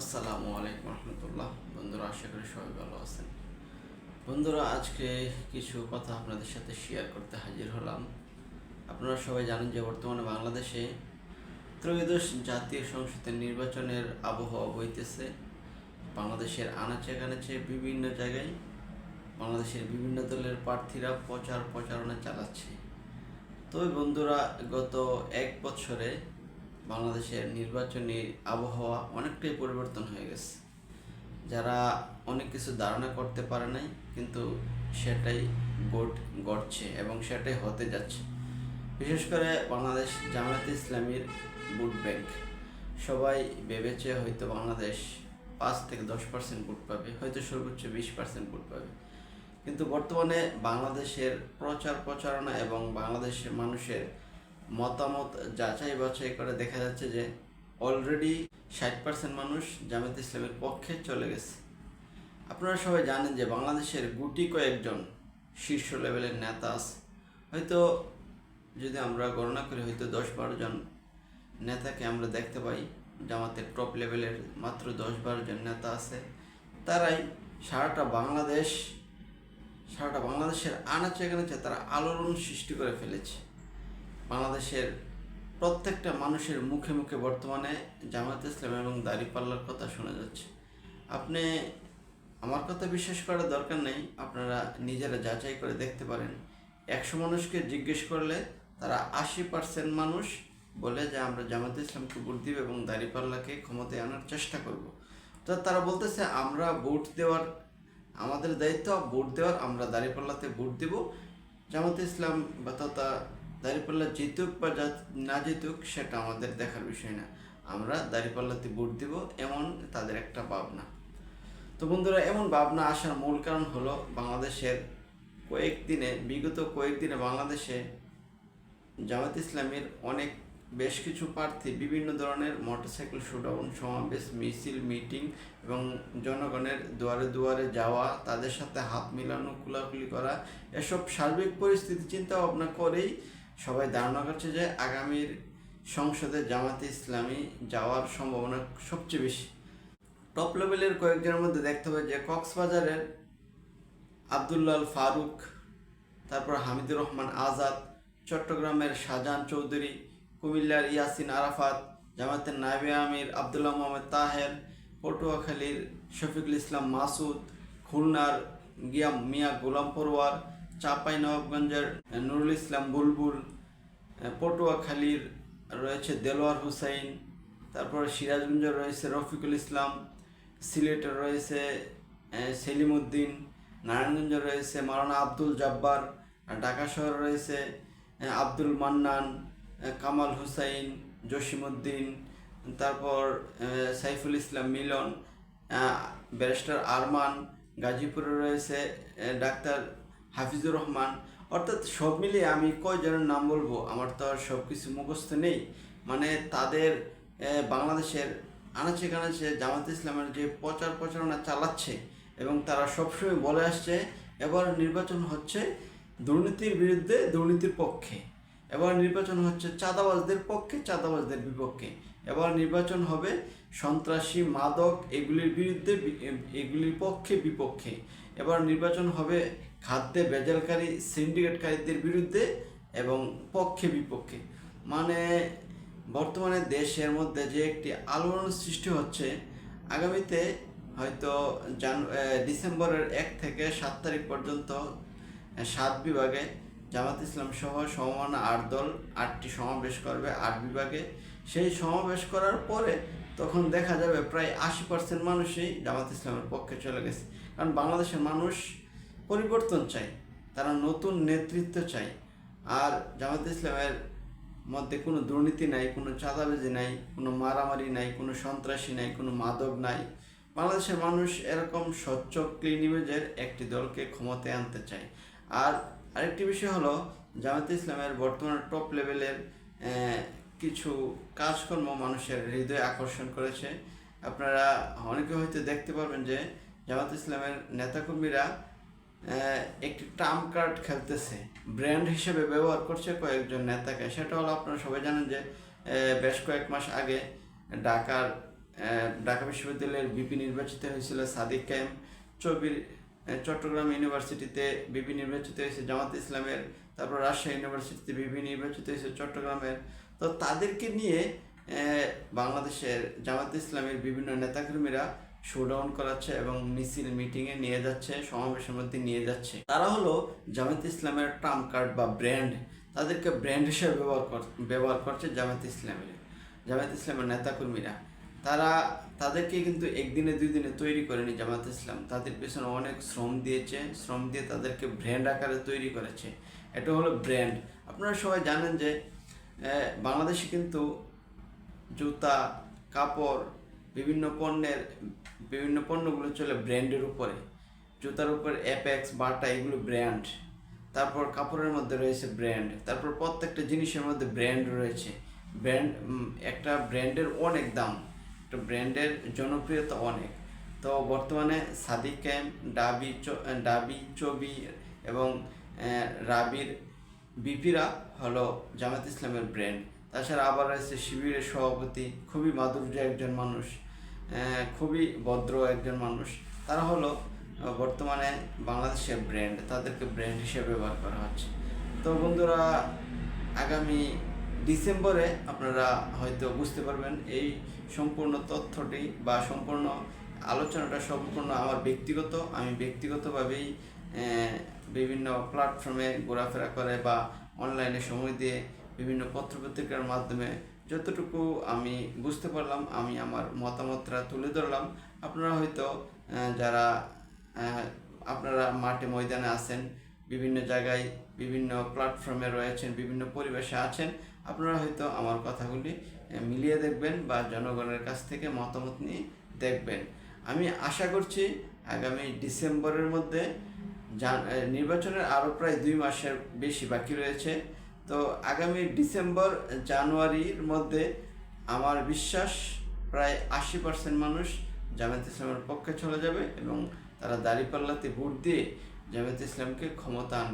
আসসালামু আলাইকুম রহমতুল্লাহ। বন্ধুরা, আশা করি সবাই ভালো আছেন। বন্ধুরা, আজকে কিছু কথা আপনাদের সাথে শেয়ার করতে হাজির হলাম। আপনারা সবাই জানেন যে বর্তমানে বাংলাদেশে ত্রয়োদশ জাতীয় সংসদের নির্বাচনের আবহাওয়া বইতেছে। বাংলাদেশের আনাচে কানাচে বিভিন্ন জায়গায় বাংলাদেশের বিভিন্ন দলের প্রার্থীরা প্রচার প্রচারণা চালাচ্ছে। তবে বন্ধুরা, গত এক বছরে বাংলাদেশের নির্বাচনী আবহাওয়া অনেকটাই পরিবর্তন হয়ে গেছে। যারা অনেক কিছু ধারণা করতে পারে নাই, কিন্তু সেটাই ঘট গড়ছে এবং সেটাই হতে যাচ্ছে। বিশেষ করে বাংলাদেশ জামায়াত ইসলামীর ভোট ব্যাংক। সবাই ভেবেছে হয়তো বাংলাদেশ পাঁচ থেকে দশ পার্সেন্ট ভোট পাবে, হয়তো সর্বোচ্চ বিশ পার্সেন্ট ভোট পাবে। কিন্তু বর্তমানে বাংলাদেশের প্রচার প্রচারণা এবং বাংলাদেশের মানুষের মতামত যাচাই বাছাই করে দেখা যাচ্ছে যে অলরেডি ষাট পার্সেন্ট মানুষ জামাত ইসলামের পক্ষে চলে গেছে। আপনারা সবাই জানেন যে বাংলাদেশের গুটি কয়েকজন শীর্ষ লেভেলের নেতা আছে। হয়তো যদি আমরা গণনা করি, হয়তো দশ বারো জন নেতাকে আমরা দেখতে পাই, জামাতের টপ লেভেলের মাত্র দশ বারো জন নেতা আছে। তারাই সারাটা বাংলাদেশ, সারাটা বাংলাদেশের আনাচে কানাচে তারা আলোড়ন সৃষ্টি করে ফেলেছে। বাংলাদেশের প্রত্যেকটা মানুষের মুখে মুখে বর্তমানে জামাত ইসলাম এবং দাড়িপাল্লার কথা শোনা যাচ্ছে। আপনি আমার কথা বিশ্বাস করার দরকার নেই, আপনারা নিজেরা যাচাই করে দেখতে পারেন। একশো মানুষকে জিজ্ঞেস করলে তারা আশি পার্সেন্ট মানুষ বলে যে আমরা জামাত ইসলামকে ভোট দিব এবং দাড়িপাল্লাকে ক্ষমতায় আনার চেষ্টা করব। তো তারা বলতেছে, আমরা ভোট দেওয়ার, আমাদের দায়িত্ব ভোট দেওয়ার, আমরা দাড়িপাল্লাতে ভোট দিব। জামাত ইসলাম বা তথা দাঁড়িপাল্লা জিতুক বা না জিতুক, সেটা আমাদের দেখার বিষয় না। আমরা দাঁড়িপাল্লাতে ভোট দিব, এমন তাদের একটা ভাবনা। তো বন্ধুরা, এমন ভাবনা আসার মূল কারণ হলো বাংলাদেশের কয়েকদিনে, বিগত কয়েকদিনে বাংলাদেশে জামাত ইসলামের অনেক বেশ কিছু প্রার্থী বিভিন্ন ধরনের মোটরসাইকেল শোডাউন, সমাবেশ, মিছিল, মিটিং এবং জনগণের দুয়ারে দুয়ারে যাওয়া, তাদের সাথে হাত মিলানো কুলাকুলি করা, এসব সার্বিক পরিস্থিতি, চিন্তা ভাবনা করেই সবাই ধারণা করছে যে আগামীর সংসদে জামাতে ইসলামী যাওয়ার সম্ভাবনা সবচেয়ে বেশি। টপ লেভেলের কয়েকজনের মধ্যে দেখতে হবে যে কক্সবাজারের আবদুল্লাল ফারুক, তারপর হামিদুর রহমান আজাদ, চট্টগ্রামের শাহজাহান চৌধুরী, কুমিল্লার ইয়াসিন আরাফাত, জামাতের নাইবে আমির আবদুল্লাহ মোহাম্মদ তাহের, পটুয়াখালীর শফিকুল ইসলাম মাসুদ, খুলনার গিয়া মিয়া গোলাম পরোয়ার চাপাই নবাবগঞ্জের নুরুল ইসলাম বুলবুল পটুয়াখালীর রয়েছে দেলোয়ার হুসাইন, তারপর সিরাজগঞ্জের রয়েছে রফিকুল ইসলাম, সিলেটের রয়েছে সেলিম উদ্দিন নারায়ণগঞ্জে রয়েছে মারানা আব্দুল জব্বার ঢাকা শহরে রয়েছে আব্দুল মান্নান কামাল হুসাইন জসিমউদ্দিন তারপর সাইফুল ইসলাম মিলন ব্যারিস্টার আরমান, গাজীপুরে রয়েছে ডাক্তার হাফিজুর রহমান। অর্থাৎ সব মিলিয়ে আমি কয়জনের নাম বলব? আমার তো আর সব কিছু মুখস্থ নেই। মানে তাদের বাংলাদেশের আনাচে কানাচে জামাত ইসলামের যে প্রচার প্রচারণা চালাচ্ছে এবং তারা সবসময় বলে আসছে, এবার নির্বাচন হচ্ছে দুর্নীতির বিরুদ্ধে দুর্নীতির পক্ষে। এবার নির্বাচন হচ্ছে চাঁদাবাজদের পক্ষে, চাঁদাবাজদের বিপক্ষে। এবার নির্বাচন হবে সন্ত্রাসী, মাদক, এগুলির বিরুদ্ধে এগুলির পক্ষে, বিপক্ষে। এবার নির্বাচন হবে খাদ্যে ভেজালকারী সিন্ডিকেটকারীদের বিরুদ্ধে এবং পক্ষে বিপক্ষে। মানে বর্তমানে দেশের মধ্যে যে একটি আলোড়ন সৃষ্টি হচ্ছে, আগামীতে হয়তো জান ডিসেম্বরের এক থেকে সাত তারিখ পর্যন্ত সাত বিভাগে জামাত ইসলাম সহ সমমানা আট দল, আটটি সমাবেশ করবে আট বিভাগে। সেই সমাবেশ করার পরে তখন দেখা যাবে প্রায় আশি পার্সেন্ট মানুষই জামাত ইসলামের পক্ষে চলে গেছে। কারণ বাংলাদেশের মানুষ পরিবর্তন চায় তারা নতুন নেতৃত্ব চায় আর জামাত ইসলামের মধ্যে কোনো দুর্নীতি নাই, কোনো চাঁদাবাজি নাই, কোনো মারামারি নাই, কোনো সন্ত্রাসী নাই, কোনো মাদক নাই। বাংলাদেশের মানুষ এরকম স্বচ্ছ ক্লিন ইমেজের একটি দলকে ক্ষমতায় আনতে চায়। আর আরেকটি বিষয় হলো, জামাত ইসলামের বর্তমানে টপ লেভেলের কিছু কাজকর্ম মানুষের হৃদয় আকর্ষণ করেছে। আপনারা অনেকে হয়তো দেখতে পারবেন যে, জামাত ইসলামের নেতাকর্মীরা একটি ট্রাম্প কার্ড খেলতেছে। ব্র্যান্ড হিসেবে ব্যবহার করছে কয়েকজন নেতাকে। সেটা হলো আপনারা সবাই জানেন যে বেশ কয়েক মাস আগে ঢাকার ঢাকা বিশ্ববিদ্যালয়ের বিপি নির্বাচিত হয়েছিল সাদিক কায়েম। চবির চট্টগ্রাম ইউনিভার্সিটিতে বিপি নির্বাচিত হয়েছে জামাত ইসলামের, তারপর রাজশাহী ইউনিভার্সিটিতে বিপি নির্বাচিত হয়েছে চট্টগ্রামের। তো তাদেরকে নিয়ে বাংলাদেশের জামাত ইসলামের বিভিন্ন নেতাকর্মীরা শোডাউন করাচ্ছে এবং মিছিল মিটিংয়ে নিয়ে যাচ্ছে, সমাবেশের মধ্যে নিয়ে যাচ্ছে। তারা হলো জামাত ইসলামের ট্রাম্প কার্ড বা ব্র্যান্ড তাদেরকে ব্র্যান্ড হিসেবে ব্যবহার কর, ব্যবহার করছে জামাত ইসলামের জামাত ইসলামের নেতাকর্মীরা। তারা, তাদেরকে কিন্তু একদিনে দুই দিনে তৈরি করেনি জামাত ইসলাম। তাদের পেছনে অনেক শ্রম দিয়েছে। শ্রম দিয়ে তাদেরকে ব্র্যান্ড আকারে তৈরি করেছে। এটা হলো ব্র্যান্ড আপনারা সবাই জানেন যে বাংলাদেশে কিন্তু জুতা, কাপড় বিভিন্ন পণ্যের, বিভিন্ন পণ্যগুলো চলে ব্র্যান্ডের উপরে। জুতার উপর অ্যাপেক্স বাটা এগুলো ব্র্যান্ড। তারপর কাপড়ের মধ্যে রয়েছে ব্র্যান্ড। তারপর প্রত্যেকটা জিনিসের মধ্যে ব্র্যান্ড রয়েছে। ব্র্যান্ড একটা ব্র্যান্ডের অনেক দাম। একটা ব্র্যান্ডের জনপ্রিয়তা অনেক। তো বর্তমানে সাদিক ক্যাম্প ডাবি ডাবি চবি এবং রাবির বিপিরা হলো জামাত ইসলামের ব্র্যান্ড। তাছাড়া আবার রয়েছে শিবিরের সভাপতি, খুবই মাধুর্য একজন মানুষ খুবই ভদ্র একজন মানুষ। তারা হলো বর্তমানে বাংলাদেশের ব্র্যান্ড তাদেরকে ব্র্যান্ড হিসেবে ব্যবহার করা হচ্ছে। তো বন্ধুরা, আগামী ডিসেম্বরে আপনারা হয়তো বুঝতে পারবেন এই সম্পূর্ণ তথ্যটি বা সম্পূর্ণ আলোচনাটা সম্পূর্ণ আমার ব্যক্তিগত। আমি ব্যক্তিগতভাবেই বিভিন্ন প্ল্যাটফর্মে ঘোরাফেরা করে বা অনলাইনে সময় দিয়ে বিভিন্ন পত্রপত্রিকার মাধ্যমে যতটুকু আমি বুঝতে পারলাম, আমি আমার মতামতটা তুলে ধরলাম। আপনারা হয়তো যারা আপনারা মাঠে ময়দানে আছেন, বিভিন্ন জায়গায় বিভিন্ন প্ল্যাটফর্মে রয়েছেন, বিভিন্ন পরিবেশে আছেন, আপনারা হয়তো আমার কথাগুলি মিলিয়ে দেখবেন বা জনগণের কাছ থেকে মতামত নিয়ে দেখবেন। আমি আশা করছি আগামী ডিসেম্বরের মধ্যে নির্বাচনের আরও প্রায় দুই মাসের বেশি বাকি রয়েছে। তো আগামী ডিসেম্বর, জানুয়ারির মধ্যে আমার বিশ্বাস, প্রায় আশি পার্সেন্ট মানুষ জামায়াত ইসলামের পক্ষে চলে যাবে এবং তারা দাঁড়িপাল্লাতে ভোট দিয়ে জামায়াত ইসলামকে ক্ষমতা আনবে।